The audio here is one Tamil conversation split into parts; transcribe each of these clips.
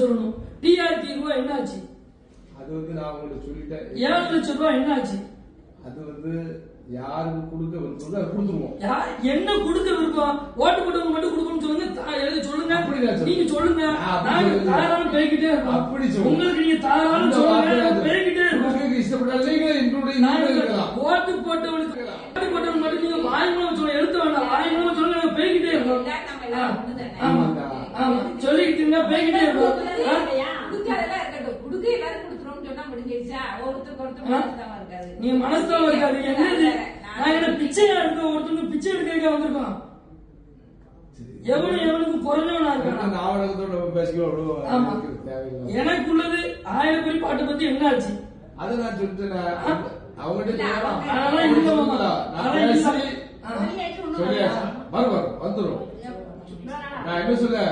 சொல்லணும். டிஆர்டி ரூபாய் என்னாச்சு? அது வந்து நான் உங்களுக்கு சொல்லிட்டேன். ஏழு லட்சம் ரூபாய் என்னாச்சு? அது வந்து யாருக்கு கொடுக்க விருப்பம் அதை கொடுத்துருவோம். என்ன கொடுக்க விருப்பம்? ஓட்டு போட்டவங்க மட்டும் கொடுக்கணும்னு சொல்லுங்க. எழுதி சொல்லுங்க. நீங்க சொல்லுங்க. நாங்க. தாராளம் பேய்கிட்டே இருக்கோம். அப்படி. உங்களுக்கு நீங்க தாராளம் சொல்லுங்க. பேய்கிட்டே இருக்கோம். உங்களுக்கு இஷ்டப்பட்ட நீங்க. ஓட்டு போட்டவனுக்கு ஓட்டு போட்டவங்க மட்டும் நீங்க வாய்மூலம் சொல்ல எழுத்த வேண்டாம் வாய்மூலம் சொல்லுங்க நாங்க பேய்கிட்டே ஒண்ணுதானே. ஆமா. இருந்தா பேய்கிட்டே இருக்கோம். இருக்கட்டும். கொடுக்க எல்லாரும் கொடுத்துருவோம்னு சொன்னா முடிஞ்சிருச்சா? ஒருத்தருக்கு ஒருத்தர் மனஸ்தாபம் இருக்காது. நீங்க மனசுல இருக்காது. என்னது? நான் என்ன பிச்சையா இருக்க ஒருத்தங்க பிச்சை எடுக்க வந்திருக்கோம் எவனும் எவனுக்கு குறைஞ்சவனா அந்த இருக்கான். எனக்குள்ளது ஆயிரம் பேர் பாட்டை பத்தி என்ன ஆச்சு? அதை நான் சொல்லிட்டேன். அவங்ககிட்ட சொல்லலாம். என்ன சொல்ல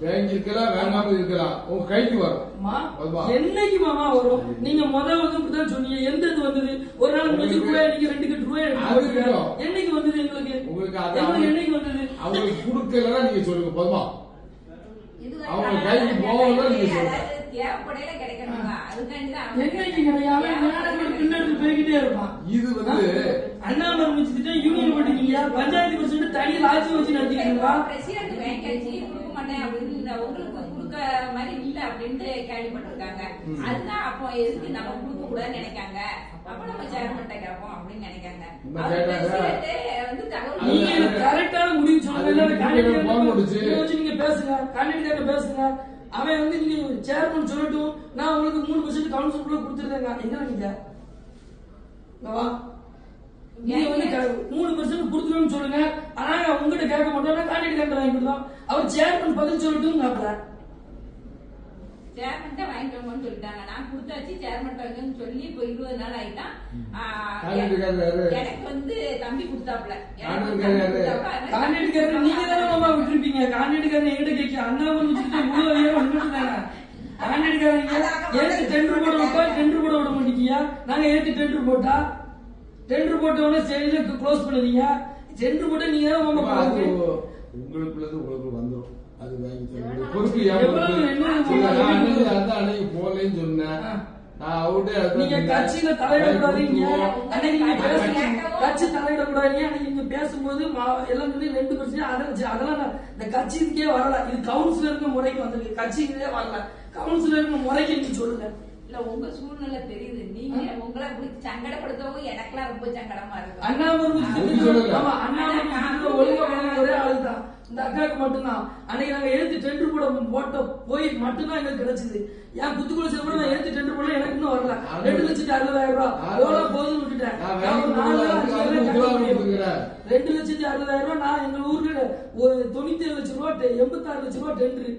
பேங்க் இருக்கலாம் வேண்டாம இருக்கலாம். உங்க கைக்கு வரும். அம்மா, வருமா? என்னைக்கு மாமா வரும்? நீங்க முதல் வந்து இப்படிதான் சொன்னீங்க. எந்த இது வந்தது? ஒரு நாள் வச்சு ரூபாய் நீங்க ரெண்டு கட்டு ரூபாய். என்னைக்கு வந்தது எங்களுக்கு? உங்களுக்கு என்னைக்கு வந்தது? அவங்களுக்கு கொடுக்கலன்னா நீங்க சொல்லுங்க. போதுமா இது அவங்க கைக்கு நீங்க சொல்லுங்க. என்னைக்கு கிடையாது. போய்கிட்டே இருப்பான். இது வந்து அண்ணாமலை முடிச்சுட்டு யூனியன் பண்ணிட்டீங்க பஞ்சாயத்து பிரசிடண்ட் தனி ராஜ்யம் வச்சு நடத்திக்கிறீங்களா பிரசிடண்ட் வாங்கியாச்சு கொடுக்க மாட்டேன் அப்படின்னு உங்களுக்கு கொடுக்க மாதிரி இல்ல அப்படின்ட்டு கேள்விப்பட்டிருக்காங்க. அதுதான் அப்போ எதுக்கு நம்ம கொடுக்க கூடாதுன்னு நினைக்காங்க? அப்ப நம்ம சேர்மன்ட்ட கேட்போம் அப்படின்னு நினைக்காங்க. வந்து தகவல் கரெக்டான முடிவு candidate நீங்க பேசுங்க. கேண்டிடேட் பேசுங்க. அவன் வந்து நீங்க சேர்மன் சொல்லட்டும். நான் உங்களுக்கு மூணு பர்சன்ட் கவுன்சிலுக்குள்ள கொடுத்துருந்தேங்க என்ன நீங்க நீங்க வந்து மூணு பர்சன்ட் கொடுத்துருவேன்னு சொல்லுங்க. ஆனா உங்ககிட்ட கேட்க மாட்டோம் கேண்டிடேட் வாங்கி கொடுத்தோம் அவர் சேர்மன் பதில் சொல்லட்டும் கேட்கல சேர்மன்ட்ட வாங்கிக்கோங்கன்னு சொல்லிட்டாங்க. நான் கொடுத்தாச்சு சேர்மன்ட்ட வாங்கன்னு சொல்லி இப்போ இருபது நாள் ஆயிட்டான்? எனக்கு வந்து தம்பி கொடுத்தாப்ல வந்து காண்டிடேட் நீங்க தானே மாமா விட்டுருப்பீங்க. காண்டிடேட் என்கிட்ட கேட்க அண்ணாமலை வச்சுட்டு முழு ஐயா விட்டுட்டாங்க காண்டிடேட் ஏத்து டெண்டர் போட விட்டா டெண்டர் போட விட மாட்டீங்க. நாங்க ஏத்து டெண்டர் போட்டா? டெண்டர் போட்ட உடனே செயல க்ளோஸ் பண்ணுவீங்க? டெண்டர் போட்டா நீங்க தான் பாருங்க உங்களுக்குள்ளது உங்களுக்கு வந்துரும். அது வாங்கி. பொறுப்பு அதான் அன்னைக்கு போகலைன்னு சொன்னேன். நீங்க. கட்சியில தலையிடக்கூடாதீங்க. அன்னைக்கு நீங்க பேசுறீங்க கட்சி தலையிடக்கூடாதீங்க அன்னைக்கு நீங்க பேசும்போது எல்லாம் வந்து ரெண்டு பர்சன்ட் அடைஞ்சு அதெல்லாம் நான் இந்த கட்சிக்கே வரல. இது கவுன்சிலருக்கு முறைக்கு வந்திருக்கு. கட்சிக்கே வரல. கவுன்சிலருக்கு முறைக்கு நீங்க சொல்லுங்க. இல்ல உங்க சூழ்நிலை தெரியுது. நீங்க உங்களை சங்கடப்படுத்தவும் எனக்கெல்லாம் ரொம்ப சங்கடமா இருக்கு. அண்ணாமலை ஒழுங்கா இந்த அக்காவுக்கு மட்டும்தான். அன்னைக்கு நாங்க எழுத்து டெண்டர் போட போட்ட போய் மட்டும்தான் எங்களுக்கு கிடைச்சது. என் குத்துக்குள்ள சேர்ந்து நான் எழுத்து டெண்டர் போட எனக்கு இன்னும் வரல. ரெண்டு லட்சத்தி அறுபதாயிரம் ரூபாய் எவ்வளவு போதும் விட்டுட்டேன். ரெண்டு லட்சத்தி அறுபதாயிரம் ரூபாய் நான் எங்க ஊர்ல ஒரு தொண்ணூத்தி ஏழு லட்சம் ரூபாய் எண்பத்தாறு லட்சம் ரூபாய் டெண்டர்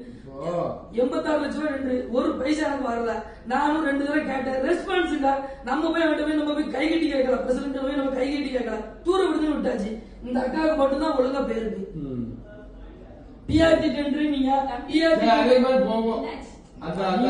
எண்பத்தாறு லட்சம் ரூபாய் ரெண்டு ஒரு பைசா எனக்கு வரல. நானும் ரெண்டு தடவை கேட்டேன் ரெஸ்பான்ஸ் இல்ல. நம்ம போய் அவன்கிட்ட போய் நம்ம போய் கை கட்டி கேட்கல பிரசிடண்ட் போய் நம்ம கை கட்டி கேட்கல தூர விடுதுன்னு விட்டாச்சு. இந்த அக்காவுக்கு மட்டும் தான் ஒழுங்கா போயிருக்கு ம். பிஆர்டி டெண்டர் நீங்க சரி, அதே பிஆர்டி மாதிரி போவோம் அந்த அந்த